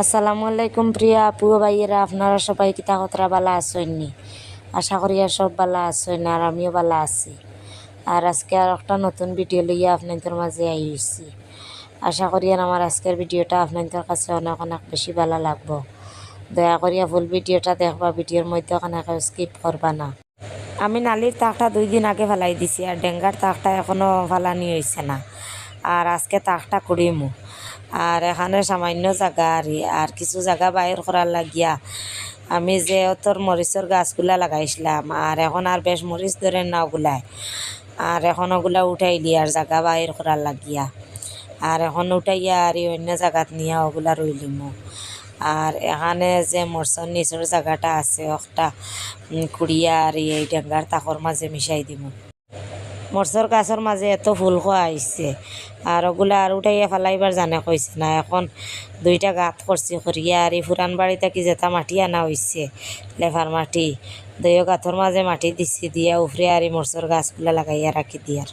আসসালামু আলাইকুম প্রিয়া আপু ভাইয়েরা, আপনারা সবাই কিতা কতরা বালা আসেননি আশা করি আর সব বালা আসেন আর আমিও বালা আছি। আর আজকে আর একটা নতুন ভিডিও লইয়া আপনাদের মাঝে আইছি আশা করি আর আমার আজকের ভিডিওটা আপনাদের কাছে অনেক অনেক বেশি ভালো লাগবো। দয়া করিয়া ফুল ভিডিওটা দেখবা ভিডিওর মধ্যে ওখানে স্কিপ করবা না। আমি নালির তাকটা দুই দিন আগে ফেলাই দিছি, আর ডেঙ্গার তাকটা এখনও ফালানি হয়েছে না। আর আজকে তাকটা করিমু আর এখানে সামান্য জায়গা আর আর কিছু জায়গা বাইর করার লাগিয়া আমি যে অতর মরিচের গাছগুলা লাগাইছিলাম, আর এখন আর বেশ মরিচ ধরে না ওগুলায় আর এখন ওগুলা উঠাইলি আর জায়গা বাইর করার লাগিয়া। আর এখন উঠাইয়া আর অন্য জায়গাত নিয়ে ওগুলা রইলিমু আর এখানে যে মরসর নিচের জায়গাটা আছে একটা কুড়িয়া আর এই ডেঙ্গার তাকর মাঝে মিশাই দিব মরসর গাছের মাঝে এত ফুল খোয়া আইছে আর ওগুলো আর উঠাইয়া ফেলাইবার জানে কইছে না, এখন দুইটা গাত করছি করিয়া আর এই ফুরান বাড়িতে কি যেটা মাটি আনা হয়েছে লেফার মাটি। দুইও গাথর মাঝে মাটি দিছি দিয়া উফরে আর এই মরসর গাছগুলো লাগাইয়া রাখি দিয়ার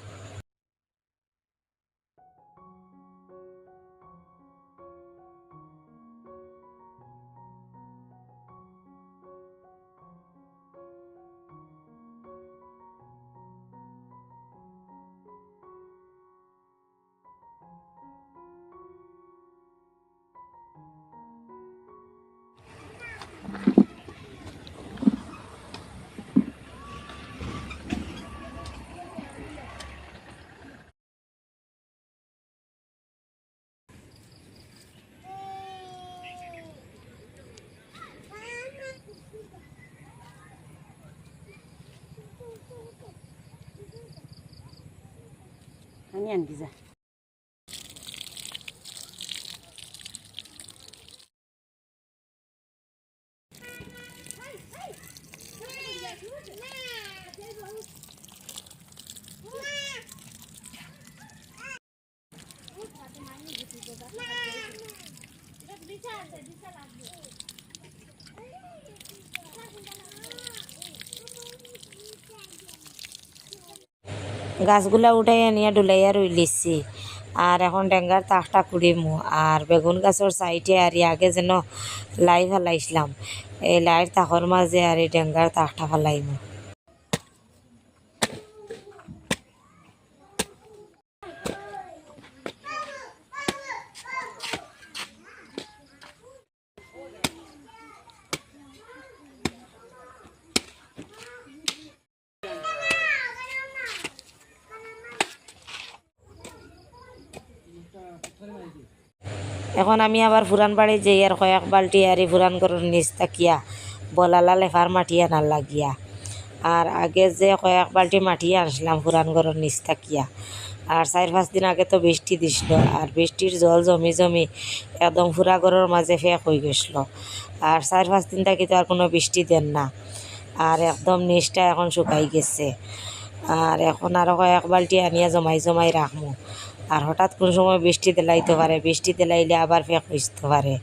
আমি আনবি যা গাছগুলা উঠাই আনিয়া ডুলাইয়া রুই লিছি আর এখন ডেঙ্গার তাকটা কুড়িমু। আর বেগুন গাছের সাইডে আর আগে যেন লাই ফেলাইছিলাম। এই লাইয়ের তাকর মাঝে আর এই ডেঙ্গার তাকটা ফেলাইমু। এখন আমি আবার ফুরান বাড়ি যাই আর কয়েক বালটি আর ফুরান গরুর নিচ তাকিয়া বলালা লেফার মাটি আনার লাগিয়া। আর আগে যে কয়েক বালটি মাটি আনছিলাম ফুরান গরুর নিচ তাকিয়া। আর চার পাঁচ দিন আগে তো বৃষ্টি দিছিল, আর বৃষ্টির জল জমি জমি একদম ফুরা গরুর মাঝে ফেক হয়ে গেছিল। আর চার পাঁচ দিন থাকি তো আর কোনো বৃষ্টি দেন না। আর একদম নিচটা এখন শুকাই গেছে। আর এখন আরও কয়েক বালটি আনিয়া জমাই জমাই রাখমু। আর হঠাৎ কোন সময় বৃষ্টি দিলাইতে পারে, বৃষ্টি দিলাইলে আবার ফেক হইতে পারে।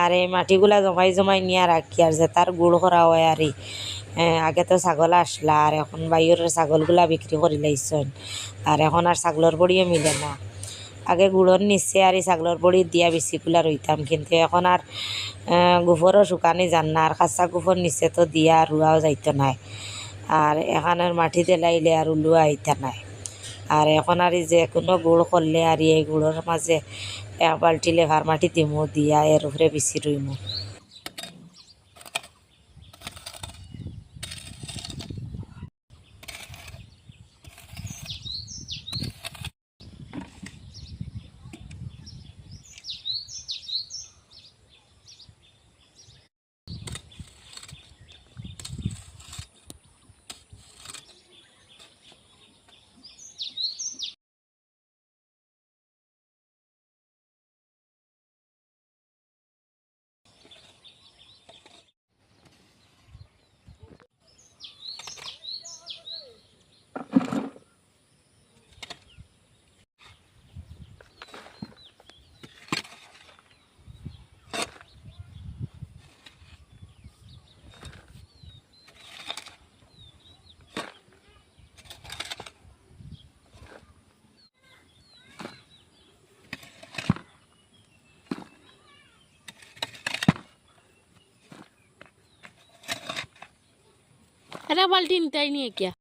আর এই মাটিগুলা জমাই জমাই নিয়ে রাখি আর যে তার গুড় করা হয় আর আগে তো ছাগল আসলা আর এখন বাইরের ছাগলগুলা বিক্রি করে লাইছেন। আর এখন আর ছাগলের বড়িও মিলে না। আগে গুড়র নিচে আর এই ছাগলের বড়ি দিয়া বেশিগুলা রইতাম, কিন্তু এখন আর গোবরও শুকানি যান না। আর কাঁচা গোবর নিচে তো দিয়া রুয়াও যাইতো নাই। আর এখানের মাটি দিলাইলে আর উলুয়া আইতা নাই। আর এখন আর যে কোনো গুড় করলে আর এই গুড়ের মাঝে এক বালটি লেভার মাটি দিমু, দিয়া এর উপরে বেশি রইমু। बाल्टी नहीं है क्या?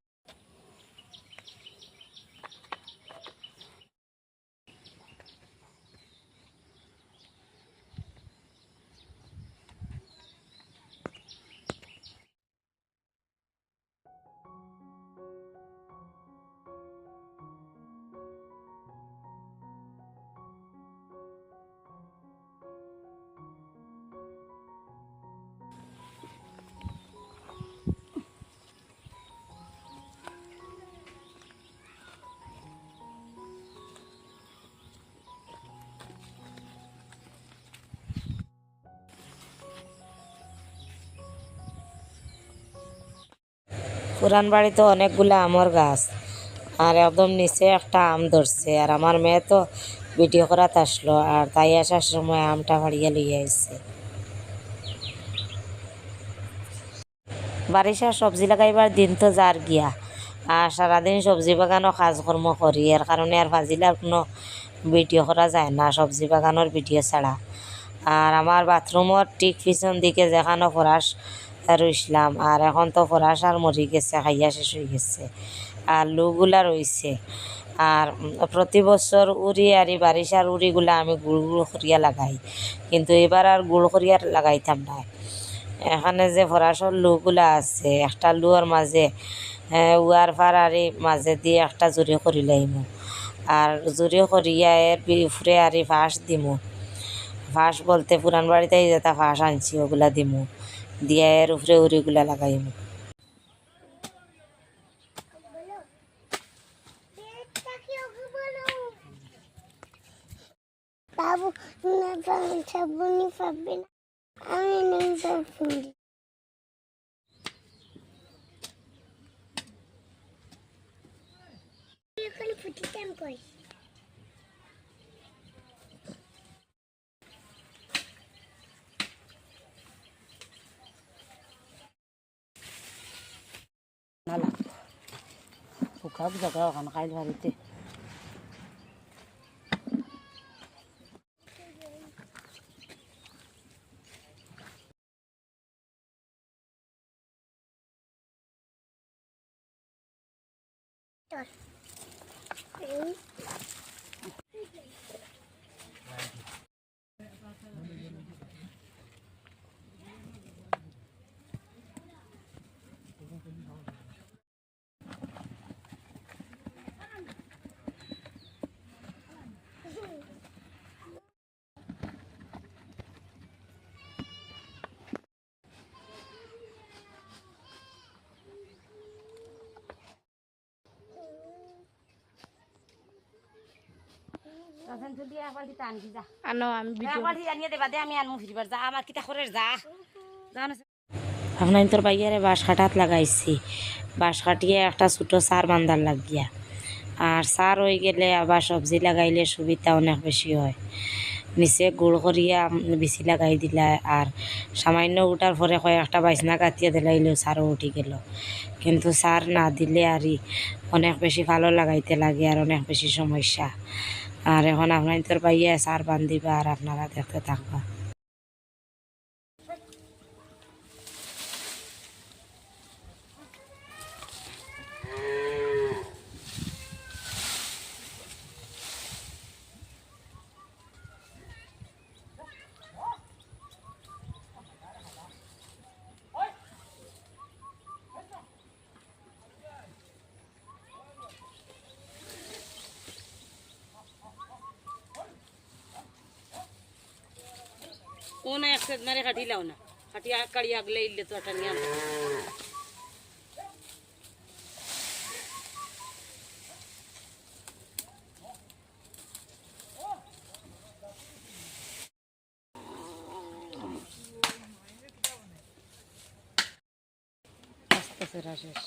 পুরান বাড়িতে অনেকগুলো আমর গাছ। আর একদম নিচে একটা আম ধরছে। আর আমার মেয়ে তো ভিডিও করাতে আসলো। আর তাই আসার সময় আমটা ভাড়িয়ে লইয়া আসছে বারিশা সবজি লাগাইবার দিন তো যার গিয়া। আর সারাদিন সবজি বাগানও কাজকর্ম করি। এর কারণে আর ফাজিলার কোনো ভিডিও করা যায় না, সবজি বাগানোর ভিডিও ছাড়া। আর আমার বাথরুমর ঠিক পিছন দিকে যেখানে ফরাস রইছিলাম আর এখন তো আর মরি গেছে খাইয়া শেষ হয়ে গেছে। আর লুগুলা রইছে। আর প্রতি বছর উড়ি আর এই বারিশার উড়িগুলা আমি গুড় গুড় করিয়া লাগাই। কিন্তু এবার আর গুড় করিয়া লাগাইতাম না। এখানে যে ফরাসর লুগুলা আছে, একটা লুয়ার মাঝে উয়ার ফারারি মাঝে দিয়ে একটা জুড়ি করি লাইমু। আর জুড়ি করিয়া এর ফুরে আরি ফাঁস দিমু। ফাঁস বলতে পুরান বাড়িতে যেটা ফাঁস আনছি, ওগুলা দিমু। দিয়ে এর উপরে উড়িগুলা লাগাইমু বাবু, না পাবেন সাবুনি পাবেন আমি নেই এখানে ফুটিতাম কই নালা শুকাব জায়গা ওখানে খাইল বাড়িতে आनो আমি ভিডিও আপনার তোর বাইয়ারে বাঁশ কাটাত লাগাইছি। বাঁশ কাটিয়ে একটা ছোটো সার বান্ধার লাগিয়া। আর সার হয়ে গেলে আবার সবজি লাগাইলে সুবিধা অনেক বেশি হয়। নিচে গুড় করিয়া বেশি লাগাই দিলা আর সামান্য উঠার পরে কয়েকটা বাইসনা কাটিয়ে দিলাইলেও সারও উঠি গেল। কিন্তু সার না দিলে আর অনেক বেশি ভালো লাগাইতে লাগে আর অনেক বেশি সমস্যা। আর এখন আপনার তোর পাইয়া সার বান্ধিবা আর আপনারা দেখতে থাকবা। কোন একসাথ মারে কাটি লাও না কাটি কাড়ি আগলে ইল্লে তো একটা নিয়ে আস্তে সেরা শেষ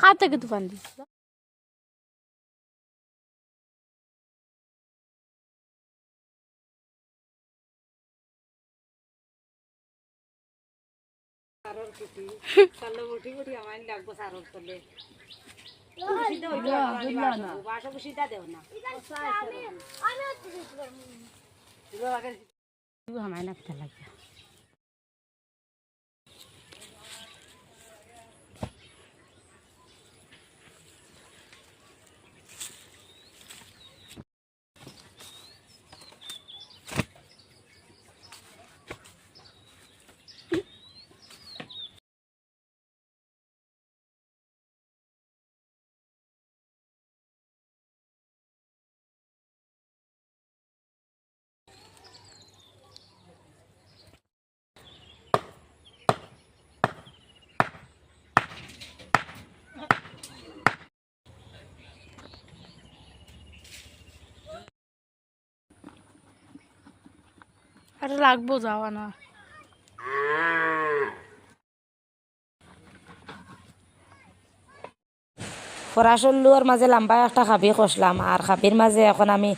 हाथ আমার লাগবো লাগতে লাগে আর লাগবো যাওয়া না। ফরাসল্লুর মাঝে লম্বা একটা খাবি কষলাম, আর খাবির মাঝে এখন আমি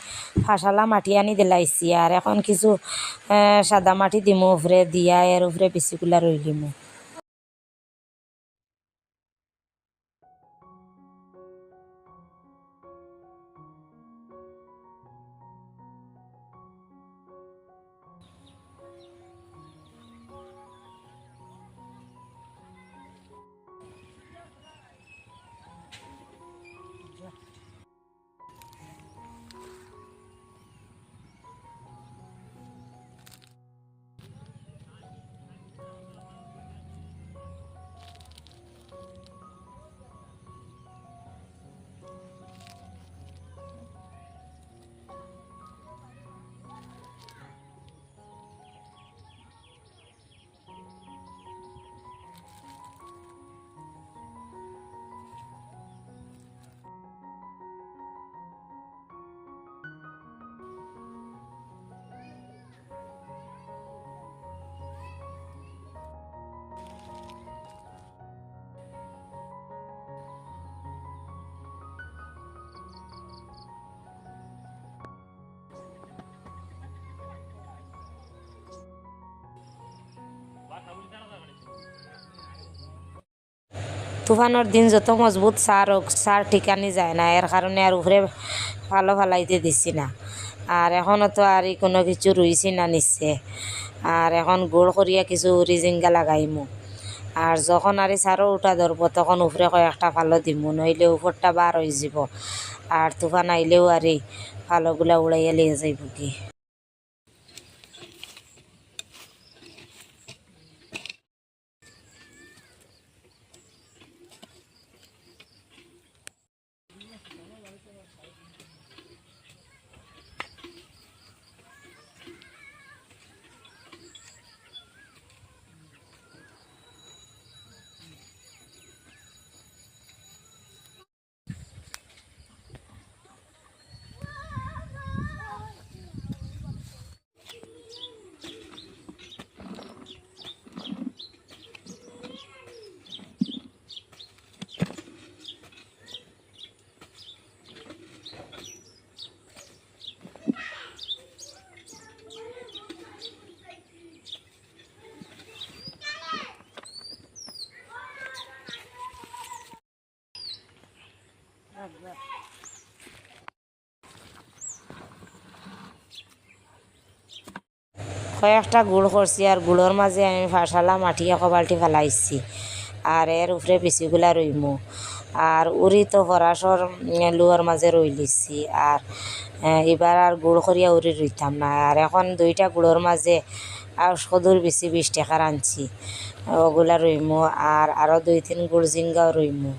ফাঁসালা মাটি আনি দিলাইছি, আর এখন কিছু সাদা মাটি দিমু, উপরে দিয়া এর উপরে বেশিগুলা রইলিমু। তুফানোর দিন যত মজবুত সার হোক সার ঠিকানি যায় না এর কারণে আর উপরে ভালো ফালাইতে দিছি না। আর এখনও তো আর কোনো কিছু রুইছি না নিচ্ছে আর এখন গোল করিয়া কিছু উড়ি জিঙ্গা লাগাইমু। আর যখন আর সারও উঠা ধরবো তখন উপরে কয়েকটা ভালো দিমু নইলে উপরটা বার হয়ে যাব। আর তুফান আইলেও আর ভালোগুলা উড়াইয়া লিয়ে যাইব কি। কয়েকটা গুড় করছি আর গুড়ের মাঝে আমি ফাঁসালা মাটি এক বাল্টি ফেলাইছি আর এর উপরে পিসিগুলা রইমু আর উড়ি তো ফরাসর লুয়ার মাঝে রই লিছি। আর এবার আর গুড় করিয়া উড়ি রইতাম না। আর এখন দুইটা গুড়ের মাঝে আর সদুর বেশি বিশ টাকার আনছি। ওগুলা রইমু আর আরও দুই, তিন গুড় জিঙ্গাও রইমু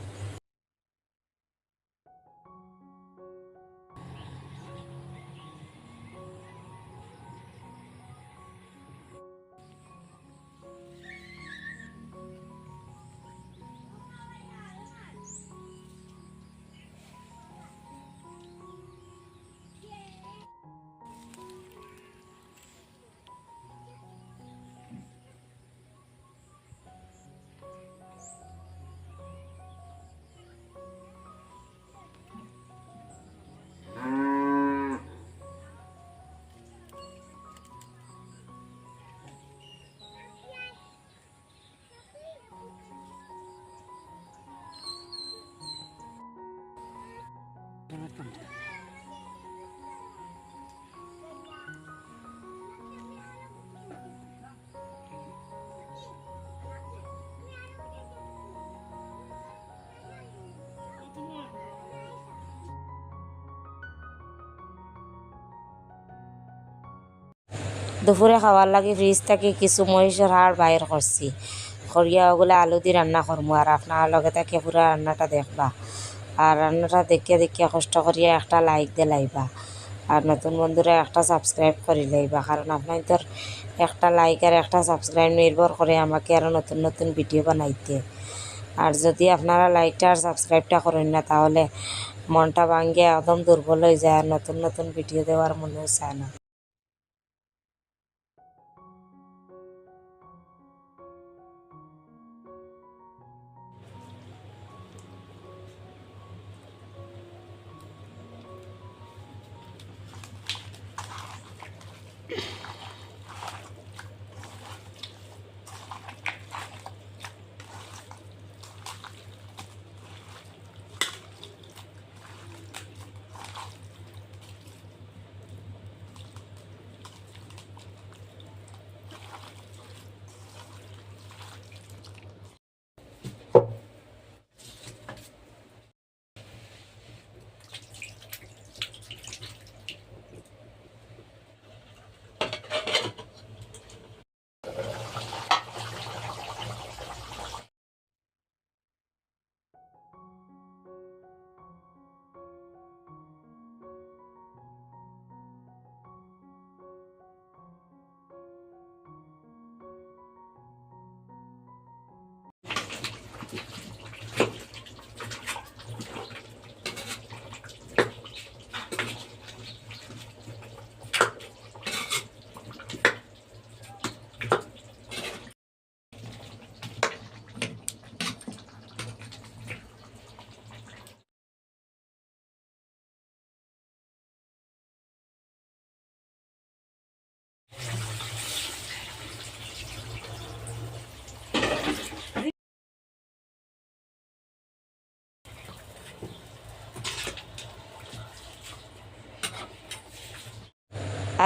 দুপুরে খাওয়ার লাগে ফ্রিজ থেকে কিছু মহিষের হাড় বাইর করছি করিয়া ওগুলো আলু দিয়ে রান্না করব আর আপনার লগে থেকে পুরা রান্নাটা দেখবা। আর রান্নাটা দেখিয়া দেখিয়া কষ্ট করিয়া একটা লাইক দিয়ে লাইবা। আর নতুন বন্ধুরা একটা সাবস্ক্রাইব করে লাইবা, কারণ আপনার তোর একটা লাইক আর একটা সাবস্ক্রাইব নির্ভর করে আমাকে আরও নতুন নতুন ভিডিও বানাইতে। আর যদি আপনারা লাইকটা আর সাবস্ক্রাইবটা করেন না, তাহলে মনটা ভাঙ্গে একদম দুর্বল হয়ে যায় আর নতুন নতুন ভিডিও দেওয়ার মনেও চায় না।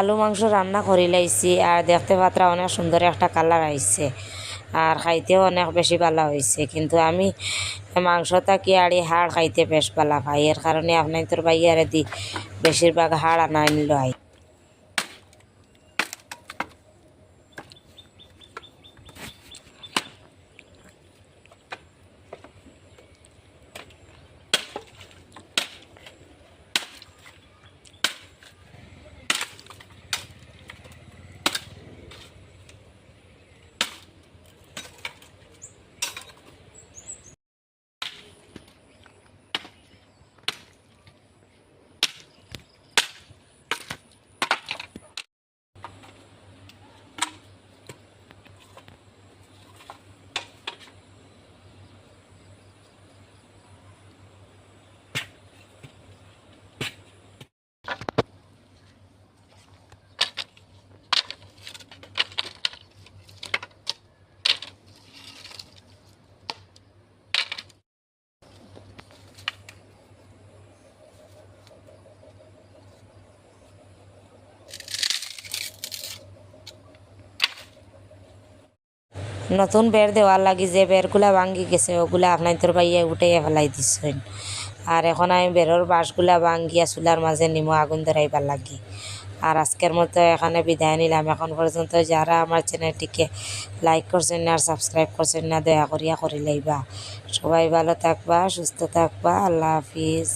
আলু মাংস রান্না করি লাইছি, আর দেখতে পাত্রা অনেক সুন্দর একটা কালার আইছে, আর খাইতেও অনেক বেশি ভালো হয়েছে কিন্তু আমি মাংসটা কি আড়ি হাড় খাইতে বেশ ভালো পাই এর কারণে আপনার তোর বাইয়ারে দি বেশিরভাগ হাড় আনা আনলো আই। নতুন বের দেওয়ার লাগি যে বেরগুলা ভাঙ্গি গেছে, ওগুলা তোর বাইয়া উঠাইয়া ফেলাই দিচ্ছেন আর এখন আমি বেরোর বাঁশগুলা ভাঙ্গিয়া চুলার মাঝে নিমো আগুন ধরাইবার লাগি। আর আজকের মতো এখানে বিদায় নিলাম। এখন পর্যন্ত যারা আমার চ্যানেলটিকে লাইক করছেন না, আর সাবস্ক্রাইব করছেন না, দয়া করিয়া করি লাইবা। সবাই ভালো থাকবা, সুস্থ থাকবা। আল্লাহ হাফিজ।